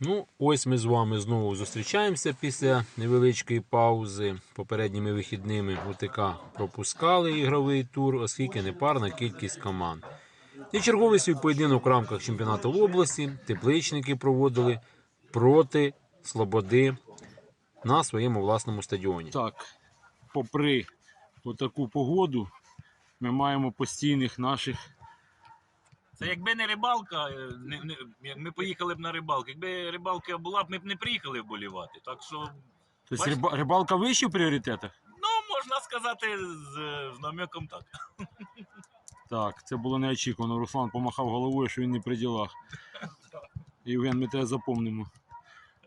Ну, ось ми з вами знову зустрічаємося після невеличкої паузи. Попередніми вихідними УТК пропускали ігровий тур, оскільки непарна кількість команд. І черговий свій поєдинок в рамках чемпіонату області тепличники проводили проти Слободи на своєму власному стадіоні. Так, попри отаку погоду, ми маємо постійних наших. Це якби не рибалка, е, не, не, ми поїхали б на рибалку. Якби рибалка була б, ми б не приїхали вболівати. Так що, Тобто Бачите? риба- рибалка вище в пріоритетах? ну, можна сказати, з, з намеком так. Так, це було неочікувано. Руслан помахав головою, що він не при ділах. Євген, ми тебе запомнимо.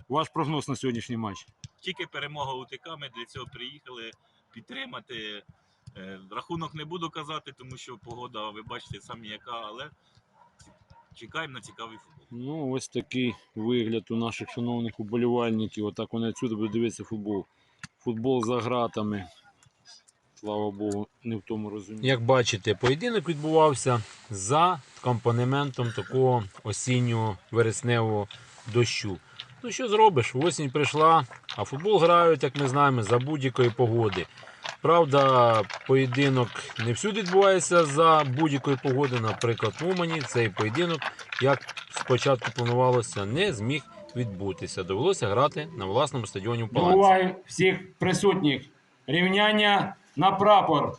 Ваш прогноз на сьогоднішній матч. Тільки перемога УТК, ми для цього приїхали підтримати. Е, Рахунок не буду казати, тому що погода, ви бачите, самі яка, але чекаємо на цікавий футбол. Ну, ось такий вигляд у наших шановних уболівальників. Отак вони відсюди будуть дивитися футбол. Футбол за гратами. Слава Богу, не в тому розумінні. Як бачите, поєдинок відбувався за компонементом такого осіннього вересневого дощу. Ну що зробиш? Осінь прийшла, а футбол грають, як ми знаємо, за будь-якої погоди. Правда, поєдинок не всюди відбувається за будь-якої погоди. Наприклад, в Умані цей поєдинок, як спочатку планувалося, не зміг відбутися. Довелося грати на власному стадіоні в Палаці. Добуваю всіх присутніх. Рівняння на прапор.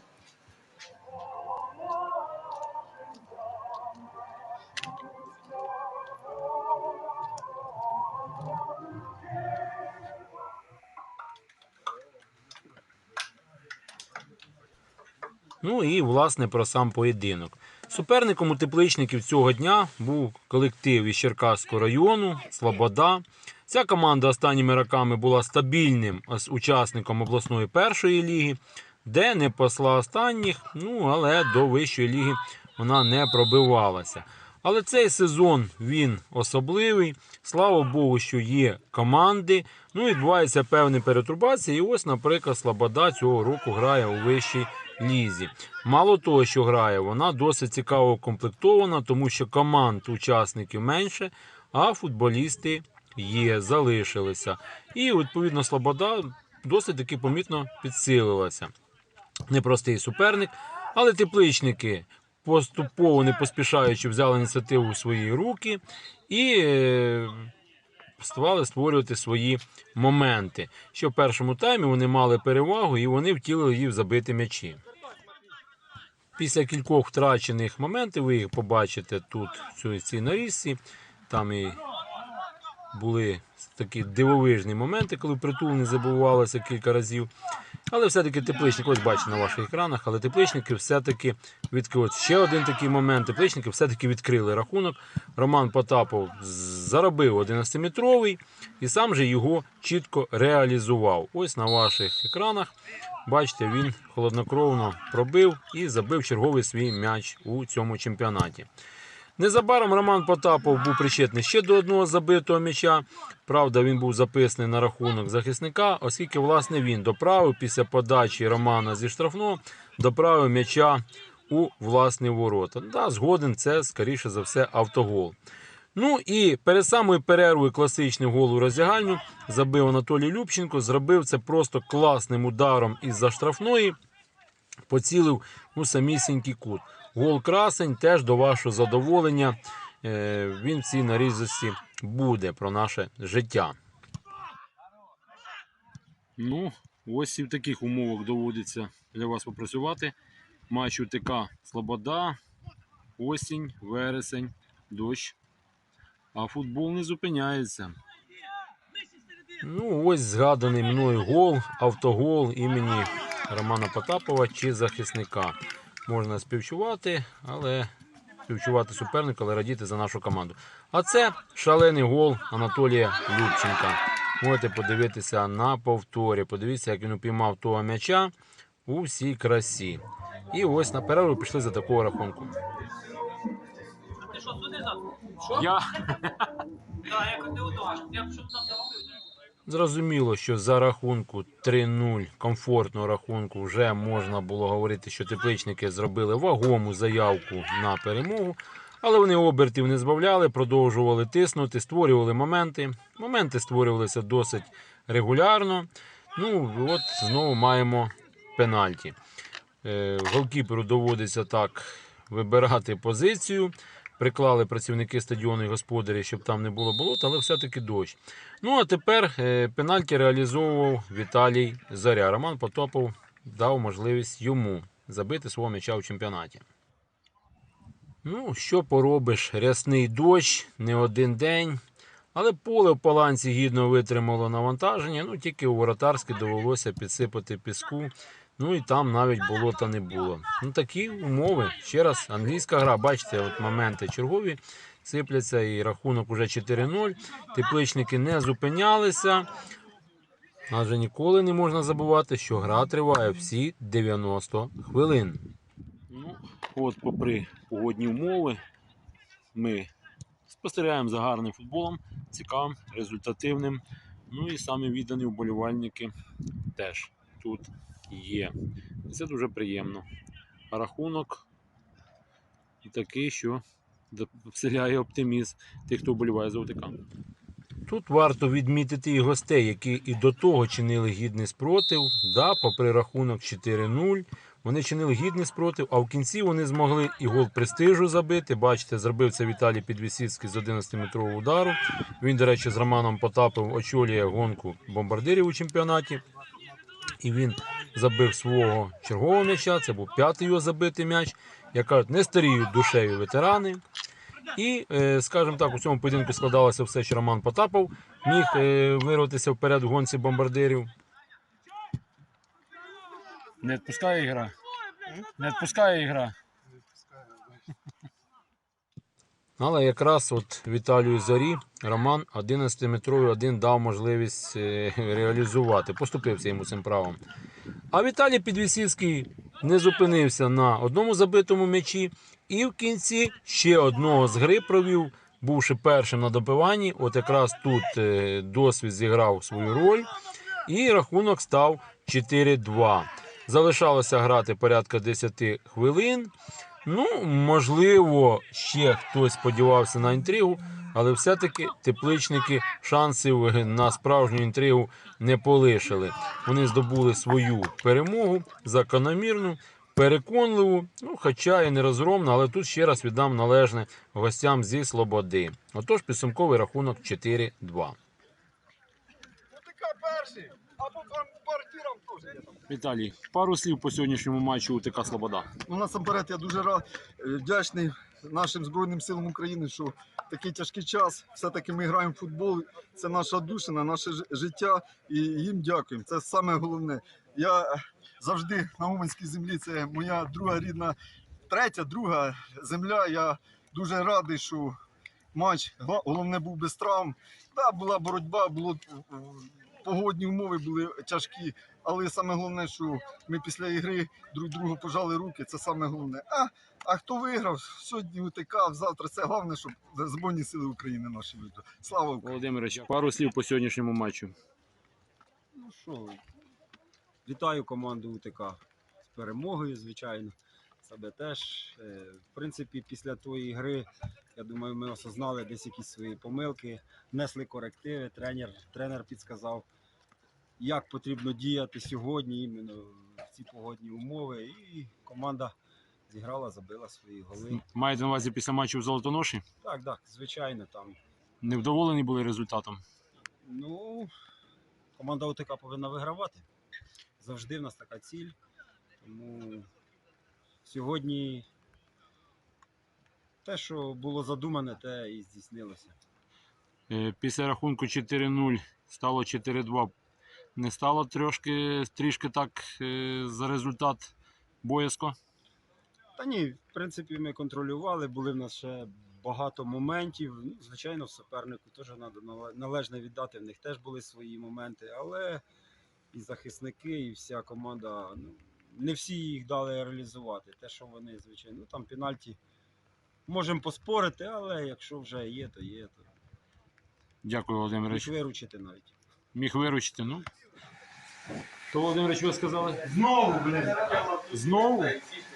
Ну і власне про сам поєдинок. Суперником у тепличників цього дня був колектив із Черкаського району Слобода. Ця команда останніми роками була стабільним учасником обласної першої ліги, де не посла останніх, ну але до вищої ліги вона не пробивалася. Але цей сезон він особливий. Слава Богу, що є команди. Ну, відбуваються певні перетурбації. І ось, наприклад, Слобода цього року грає у вищій лізі. Мало того, що грає, вона досить цікаво комплектована, тому що команд учасників менше, а футболісти є, залишилися. І відповідно Слобода досить таки помітно підсилилася. Непростий суперник, але тепличники поступово не поспішаючи взяли ініціативу у свої руки і е, ставали створювати свої моменти. Що в першому таймі вони мали перевагу і вони втілили її в забиті м'ячі. Після кількох втрачених моментів ви їх побачите тут в цій- нарізці. Там і були такі дивовижні моменти, коли притул не забувалося кілька разів. Але все-таки тепличник, ось бачите на ваших екранах, але тепличники все-таки відкрили. Ще один такий момент. Тепличники все-таки відкрили рахунок. Роман Потапов заробив 11-метровий і сам же його чітко реалізував. Ось на ваших екранах. Бачите, він холоднокровно пробив і забив черговий свій м'яч у цьому чемпіонаті. Незабаром Роман Потапов був причетний ще до одного забитого м'яча. Правда, він був записаний на рахунок захисника, оскільки власне він доправив після подачі Романа зі штрафного, доправив м'яча у власні ворота. Да, згоден, це скоріше за все автогол. Ну і перед самою перервою класичний гол у роздягальню забив Анатолій Любченко. Зробив це просто класним ударом із-за штрафної. Поцілив у самісінький кут. Гол красень теж до вашого задоволення. Е, Він в цій нарізості буде про наше життя. Ну, ось і в таких умовах доводиться для вас попрацювати. Матч УТК Слобода, осінь, вересень, дощ. А футбол не зупиняється. Ну, ось згаданий мною гол, автогол імені Романа Потапова чи захисника. Можна співчувати, але співчувати суперника, але радіти за нашу команду. А це шалений гол Анатолія Любченка. Можете подивитися на повторі. Подивіться, як він упіймав того м'яча у всій красі. І ось на перерву пішли за такого рахунку. Я Так, як неудобно. Я б щоб там не. Зрозуміло, що за рахунку 3-0 комфортного рахунку вже можна було говорити, що тепличники зробили вагому заявку на перемогу. Але вони обертів не збавляли, продовжували тиснути, створювали моменти. Моменти створювалися досить регулярно. Ну, от знову маємо пенальті. Е, Голкіперу доводиться так вибирати позицію. Приклали працівники стадіону і господарі, щоб там не було болота, але все-таки дощ. Ну а тепер е, пенальті реалізовував Віталій Заря. Роман Потопов дав можливість йому забити свого м'яча в чемпіонаті. Ну, що поробиш? Рясний дощ, не один день. Але поле в паланці гідно витримало навантаження. Ну, тільки у воротарськи довелося підсипати піску. Ну і там навіть болота не було. Ну такі умови. Ще раз, англійська гра, бачите, от моменти чергові сипляться і рахунок уже 4-0. Тепличники не зупинялися. Адже ніколи не можна забувати, що гра триває всі 90 хвилин. Ну, от, попри погодні умови, ми спостерігаємо за гарним футболом, цікавим, результативним. Ну і самі віддані вболівальники теж тут є. І Це дуже приємно. Рахунок такий, що вселяє оптимізм тих, хто вболіває за ОТК. Тут варто відмітити і гостей, які і до того чинили гідний спротив. Да, попри рахунок 4-0. Вони чинили гідний спротив, а в кінці вони змогли і гол престижу забити. Бачите, зробив це Віталій Підвісіцький з 11-метрового удару. Він, до речі, з Романом Потапов очолює гонку бомбардирів у чемпіонаті. І він забив свого чергового м'яча. Це був п'ятий його забитий м'яч. Як кажуть, не старіють душею ветерани. І, е, скажімо так, у цьому поєдинку складалося все, що Роман Потапов міг е, вирватися вперед в гонці бомбардирів. Не відпускає ігра. Не відпускає ігра. Але якраз от Віталію Зарі Роман 11-метровий один дав можливість е, реалізувати. Поступився йому цим правом. А Віталій Підвісівський не зупинився на одному забитому м'ячі і в кінці ще одного з гри провів, бувши першим на добиванні. От якраз тут е, досвід зіграв свою роль. І рахунок став 4-2. Залишалося грати порядка 10 хвилин. Ну, можливо, ще хтось сподівався на інтригу, але все-таки тепличники шансів на справжню інтригу не полишили. Вони здобули свою перемогу закономірну, переконливу, ну, хоча і не розгромну, але тут ще раз віддам належне гостям зі Слободи. Отож, підсумковий рахунок 4-2. Партірам теж є там. Віталій, пару слів по сьогоднішньому матчу УТК Слобода. Ну, насамперед, я дуже рад, е, вдячний нашим Збройним силам України, що такий тяжкий час все-таки ми граємо в футбол. Це наша душина, наше життя, і їм дякуємо. Це саме головне. Я завжди на Уманській землі, це моя друга рідна, третя, друга земля. Я дуже радий, що матч головне був без травм. Да, була боротьба, було е, погодні умови були тяжкі, але саме головне, що ми після ігри друг другу пожали руки. Це саме головне. А, а хто виграв сьогодні УТК, завтра це головне, щоб Збройні сили України наші виграли. Слава Україні! Володимирович, пару слів по сьогоднішньому матчу. Ну що, вітаю команду УТК з перемогою, звичайно. Себе теж. Е, В принципі, після тої гри, я думаю, ми осознали десь якісь свої помилки, внесли корективи. Тренер, тренер підказав, як потрібно діяти сьогодні, іменно в ці погодні умови. І команда зіграла, забила свої голи. Маєте на увазі після матчу в Золотоноші? Так, так, звичайно, там. Невдоволені були результатом. Ну, команда ОТК повинна вигравати. Завжди в нас така ціль. Тому сьогодні те, що було задумане, те і здійснилося. Е, Після рахунку 4-0 стало 4-2. Не стало трошки, трішки так е, за результат боязко. Та ні, в принципі, ми контролювали, були в нас ще багато моментів. Ну, звичайно, в супернику теж треба належно віддати. В них теж були свої моменти, але і захисники, і вся команда. Ну, не всі їх дали реалізувати. Те, що вони, звичайно, ну там пенальті можемо поспорити, але якщо вже є, то є, то Дякую, Володимирович. виручити навіть. Міг виручити, ну. То, Володимирович, ви сказали? Знову, блін. Знову?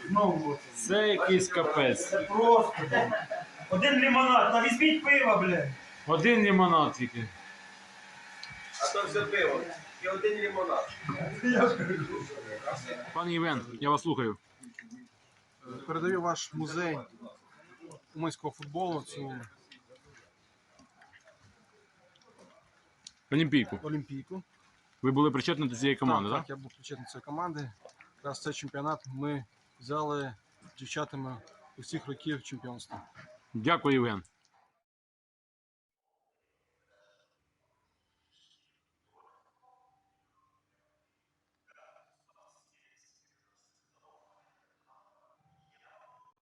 Знову. Це якийсь капець. Це просто. блін. Один лимонад, та візьміть пиво, блін. Один лимонад тільки. А то все пиво. І один лимонад. Пан Євген, я вас слухаю. Передаю ваш музей уманського футболу, цю Олімпійку. олімпійку. Ви були причетні до цієї команди, так, так? так, я був причетний до цієї команди. Якраз цей чемпіонат ми взяли з дівчатами усіх років чемпіонства. Дякую, Євген.